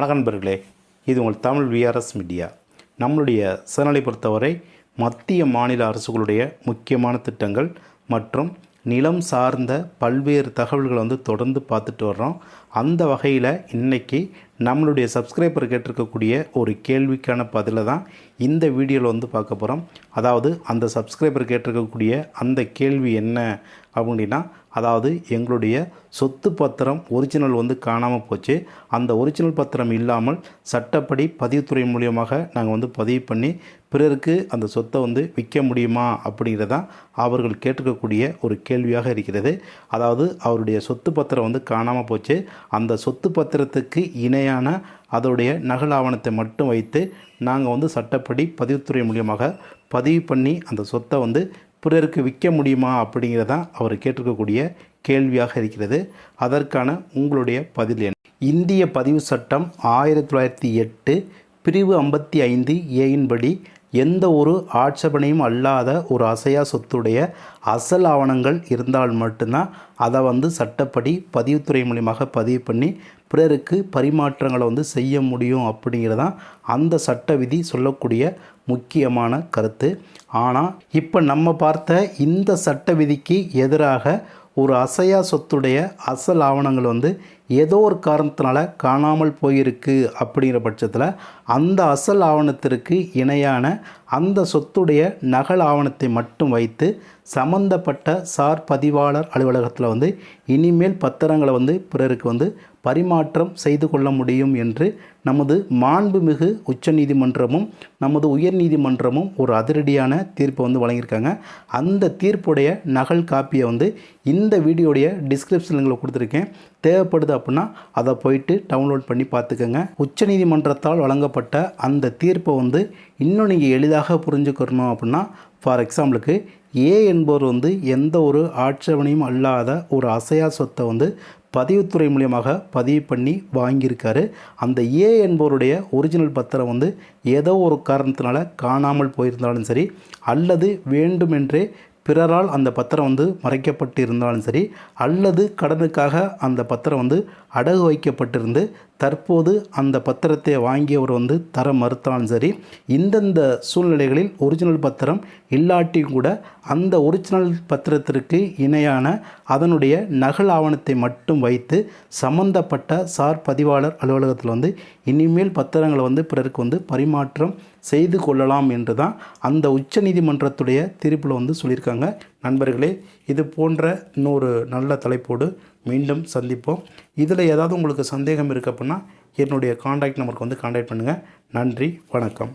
வணக்கம் நண்பர்களே இது உங்கள் தமிழ் விஆர்எஸ் மீடியா நம்மளுடைய சேனலை பொறுத்தவரை மத்திய மாநில அரசுகளுடைய முக்கியமான திட்டங்கள் மற்றும் நிலம் சார்ந்த பல்வேறு தகவல்களை வந்து தொடர்ந்து பார்த்துட்டு வர்றோம். அந்த வகையில் இன்றைக்கி நம்மளுடைய சப்ஸ்கிரைபர் கேட்டிருக்கக்கூடிய ஒரு கேள்விக்கான பதிலை தான் இந்த வீடியோவில் வந்து பார்க்க போகிறோம் அதாவது அந்த சப்ஸ்கிரைபர் கேட்டிருக்கக்கூடிய அந்த கேள்வி என்ன அப்படின்னா அதாவது எங்களுடைய சொத்து பத்திரம் ஒரிஜினல் வந்து காணாமல் போச்சு. அந்த ஒரிஜினல் பத்திரம் இல்லாமல் சட்டப்படி பதிவுத்துறை மூலியமாக நாங்கள் வந்து பதிவு பண்ணி பிறருக்கு அந்த சொத்தை வந்து விற்க முடியுமா அப்படிங்கிறதான் அவர்கள் கேட்டிருக்கக்கூடிய ஒரு கேள்வியாக இருக்கிறது. அதாவது அவருடைய சொத்து பத்திரம் வந்து காணாமல் போச்சு. அந்த சொத்து பத்திரத்துக்கு இணையான அதோடைய நகல் ஆவணத்தை மட்டும் வைத்து நாங்கள் வந்து சட்டப்படி பதிவுத்துறை மூலியமாக பதிவு பண்ணி அந்த சொத்தை வந்து பிறருக்கு விற்க முடியுமா அப்படிங்கிறதான் அவர் கேட்டிருக்கக்கூடிய கேள்வியாக இருக்கிறது. அதற்கான உங்களுடைய பதில் என்ன? இந்திய பதிவு சட்டம் ஆயிரத்தி தொள்ளாயிரத்தி எட்டு பிரிவு ஐம்பத்தி ஐந்து ஏயின்படி எந்த ஒரு ஆட்சேபனையும் அல்லாத ஒரு அசையா சொத்துடைய அசல் ஆவணங்கள் இருந்தால் மட்டும்தான் அதை வந்து சட்டப்படி பதிவுத்துறை மூலியமாக பதிவு பண்ணி பிறருக்கு பரிமாற்றங்களை வந்து செய்ய முடியும் அப்படிங்கிறதான் அந்த சட்ட விதி சொல்லக்கூடிய முக்கியமான கருத்து. ஆனால் இப்போ நம்ம பார்த்த இந்த சட்ட விதிக்கு எதிராக ஒரு அசையா சொத்துடைய அசல் ஆவணங்கள் வந்து ஏதோ ஒரு காரணத்தினால காணாமல் போயிருக்கு அப்படிங்கிற பட்சத்தில் அந்த அசல் ஆவணத்திற்கு இணையான அந்த சொத்துடைய நகல் ஆவணத்தை மட்டும் வைத்து சம்பந்தப்பட்ட சார் பதிவாளர் அலுவலகத்தில் வந்து இனிமேல் பத்திரங்களை வந்து பிறருக்கு வந்து பரிமாற்றம் செய்து கொள்ள முடியும் என்று நமது மாண்புமிகு உச்சநீதிமன்றமும் நமது உயர்நீதிமன்றமும் ஒரு அதிரடியான தீர்ப்பை வந்து வழங்கியிருக்காங்க. அந்த தீர்ப்புடைய நகல் காப்பியை வந்து இந்த வீடியோடைய டிஸ்கிரிப்ஷனில் கொடுத்துருக்கேன். தேவைப்படுது அப்படின்னா அதை போயிட்டு டவுன்லோட் பண்ணி பார்த்துக்கோங்க. உச்சநீதிமன்றத்தால் வழங்கப்பட்ட அந்த தீர்ப்பை வந்து இன்னும் நீங்கள் எளிதாக புரிஞ்சுக்கணும் அப்படின்னா ஃபார் எக்ஸாம்பிளுக்கு ஏ என்பவர் வந்து எந்த ஒரு ஆட்சேபனையும் அல்லாத ஒரு அசையா சொத்தை வந்து பதிவுத்துறை மூலியமாக பதிவு பண்ணி வாங்கியிருக்காரு. அந்த ஏ என்பவருடைய ஒரிஜினல் பத்திரம் வந்து ஏதோ ஒரு காரணத்தினால காணாமல் போயிருந்தாலும் சரி அல்லது வேண்டுமென்றே பிறரால் அந்த பத்திரம் வந்து மறைக்கப்பட்டு இருந்தாலும் சரி அல்லது கடனுக்காக அந்த பத்திரம் வந்து அடகு வைக்கப்பட்டிருந்து தற்போது அந்த பத்திரத்தை வாங்கியவர் வந்து தர மறுத்தாலும் சரி இந்தந்த சூழ்நிலைகளில் ஒரிஜினல் பத்திரம் இல்லாட்டியும் கூட அந்த ஒரிஜினல் பத்திரத்திற்கு இணையான அதனுடைய நகல் ஆவணத்தை மட்டும் வைத்து சம்பந்தப்பட்ட சார் பதிவாளர் அலுவலகத்தில் வந்து இனிமேல் பத்திரங்களை வந்து பிறருக்கு வந்து பரிமாற்றம் செய்து கொள்ளலாம் என்று தான் அந்த உச்சநீதிமன்றத்துடைய தீர்ப்பில் வந்து சொல்லியிருக்காங்க. நண்பர்களே இது போன்ற இன்னொரு நல்ல தலைப்போடு மீண்டும் சந்திப்போம். இதில் ஏதாவது உங்களுக்கு சந்தேகம் இருக்குது அப்படின்னா என்னுடைய காண்டாக்ட் நம்பருக்கு வந்து காண்டாக்ட் பண்ணுங்கள் நன்றி வணக்கம்.